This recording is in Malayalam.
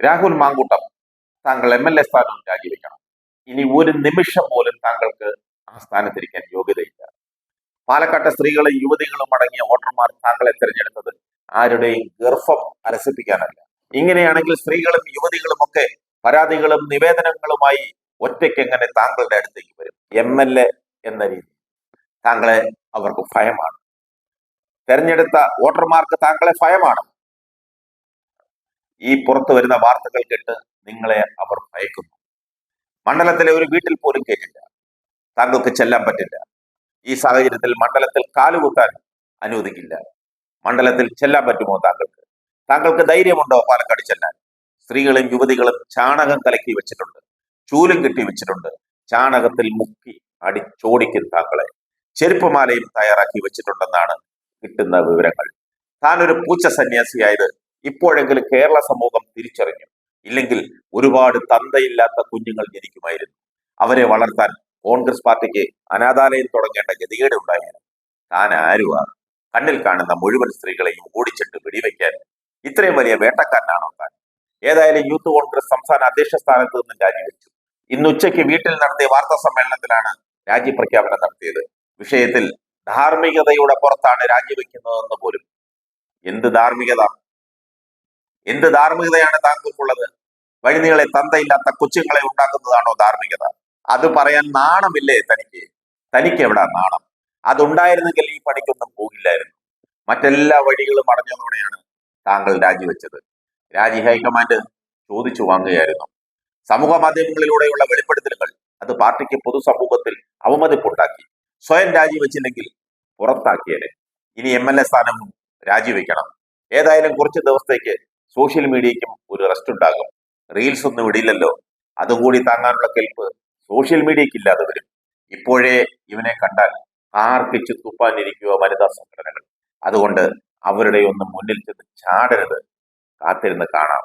രാഹുൽ മാങ്കൂട്ടം താങ്കൾ എം എൽ എ സ്ഥാനം രാജിവെക്കണം. ഇനി ഒരു നിമിഷം പോലും താങ്കൾക്ക് ആ സ്ഥാനത്തിരിക്കാൻ യോഗ്യതയില്ല. പാലക്കാട്ടെ സ്ത്രീകളും യുവതികളും അടങ്ങിയ വോട്ടർമാർ താങ്കളെ തിരഞ്ഞെടുത്തത് ആരുടെയും ഗർഭം അലസിപ്പിക്കാനല്ല. ഇങ്ങനെയാണെങ്കിൽ സ്ത്രീകളും യുവതികളും ഒക്കെ പരാതികളും നിവേദനങ്ങളുമായി ഒറ്റയ്ക്ക് എങ്ങനെ താങ്കളുടെ അടുത്തേക്ക് വരും? എം എൽ എ എന്ന രീതി. താങ്കളെ അവർക്ക് ഭയമാണ്. തെരഞ്ഞെടുത്ത വോട്ടർമാർക്ക് താങ്കളെ ഭയമാണ്. ഈ പുറത്തു വരുന്ന വാർത്തകൾ കേട്ട് നിങ്ങളെ അവർ ഭയക്കുന്നു. മണ്ഡലത്തിലെ ഒരു വീട്ടിൽ പോലും കേട്ടില്ല. താങ്കൾക്ക് ചെല്ലാൻ പറ്റില്ല. ഈ സാഹചര്യത്തിൽ മണ്ഡലത്തിൽ കാലുകുത്താൻ അനുവദിക്കില്ല. മണ്ഡലത്തിൽ ചെല്ലാൻ പറ്റുമോ താങ്കൾക്ക്? താങ്കൾക്ക് ധൈര്യമുണ്ടോ പാലക്കാട് ചെല്ലാൻ? സ്ത്രീകളും യുവതികളും ചാണകം കലക്കി വെച്ചിട്ടുണ്ട്. ചൂലും കെട്ടി വെച്ചിട്ടുണ്ട്. ചാണകത്തിൽ മുക്കി അടിച്ചോടിക്കും താങ്കളെ. ചെരുപ്പമാലയും തയ്യാറാക്കി വെച്ചിട്ടുണ്ടെന്നാണ് കിട്ടുന്ന വിവരങ്ങൾ. താനൊരു പൂച്ച സന്യാസിയായത് ഇപ്പോഴെങ്കിലും കേരള സമൂഹം തിരിച്ചറിഞ്ഞു. ഇല്ലെങ്കിൽ ഒരുപാട് തന്തയില്ലാത്ത കുഞ്ഞുങ്ങൾ ജനിക്കുമായിരുന്നു. അവരെ വളർത്താൻ കോൺഗ്രസ് പാർട്ടിക്ക് അനാഥാലയം തുടങ്ങേണ്ട ഗതികേട് ഉണ്ടായിരുന്നു താൻ ആരുവാ? കണ്ണിൽ കാണുന്ന മുഴുവൻ സ്ത്രീകളെയും ഓടിച്ചിട്ട് വെടിവെക്കാൻ ഇത്രയും വലിയ വേട്ടക്കാരനാണോ താൻ? ഏതായാലും യൂത്ത് കോൺഗ്രസ് സംസ്ഥാന അധ്യക്ഷ സ്ഥാനത്ത് നിന്നും രാജിവെച്ചു. ഇന്ന് ഉച്ചയ്ക്ക് വീട്ടിൽ നടത്തിയ വാർത്താ സമ്മേളനത്തിലാണ് രാജി പ്രഖ്യാപനം നടത്തിയത്. വിഷയത്തിൽ ധാർമ്മികതയുടെ പുറത്താണ് രാജിവെക്കുന്നതെന്ന് പോലും. എന്ത് ധാർമ്മികത? എന്ത് ധാർമ്മികതയാണ് താങ്കൾക്കുള്ളത്? വഴിനീളെ തന്തയില്ലാത്ത കൊച്ചുങ്ങളെ ഉണ്ടാക്കുന്നതാണോ ധാർമ്മികത? അത് പറയാൻ നാണമില്ലേ തനിക്ക്? തനിക്ക് എവിടാ നാണം? അതുണ്ടായിരുന്നെങ്കിൽ ഈ പണിക്കൊന്നും പോകില്ലായിരുന്നു. മറ്റെല്ലാ വഴികളും അടഞ്ഞതോടെയാണ് താങ്കൾ രാജിവെച്ചത്. രാജി ഹൈക്കമാൻഡ് ചോദിച്ചു വാങ്ങുകയായിരുന്നു. സമൂഹ മാധ്യമങ്ങളിലൂടെയുള്ള വെളിപ്പെടുത്തലുകൾ അത് പാർട്ടിക്ക് പൊതുസമൂഹത്തിൽ അവമതിപ്പുണ്ടാക്കി. സ്വയം രാജിവെച്ചില്ലെങ്കിൽ പുറത്താക്കിയേനെ. ഇനി എം എൽ എ സ്ഥാനം രാജിവെക്കണം. ഏതായാലും കുറച്ച് ദിവസത്തേക്ക് സോഷ്യൽ മീഡിയയ്ക്കും ഒരു റെസ്റ്റ് ഉണ്ടാകും. റീൽസ് ഒന്നും ഇടില്ലല്ലോ അതുകൂടി താങ്ങാനുള്ള കെൽപ്പ് സോഷ്യൽ മീഡിയയ്ക്ക് ഇല്ലാതെ വരും. ഇപ്പോഴേ ഇവനെ കണ്ടാൽ ആർക്കിച്ചു തുപ്പാനിരിക്കുക വനിതാ സംഘടനകൾ. അതുകൊണ്ട് അവരുടെ ഒന്നും മുന്നിൽ ചെന്ന് ചാടരുത്. കാത്തിരുന്ന് കാണാം.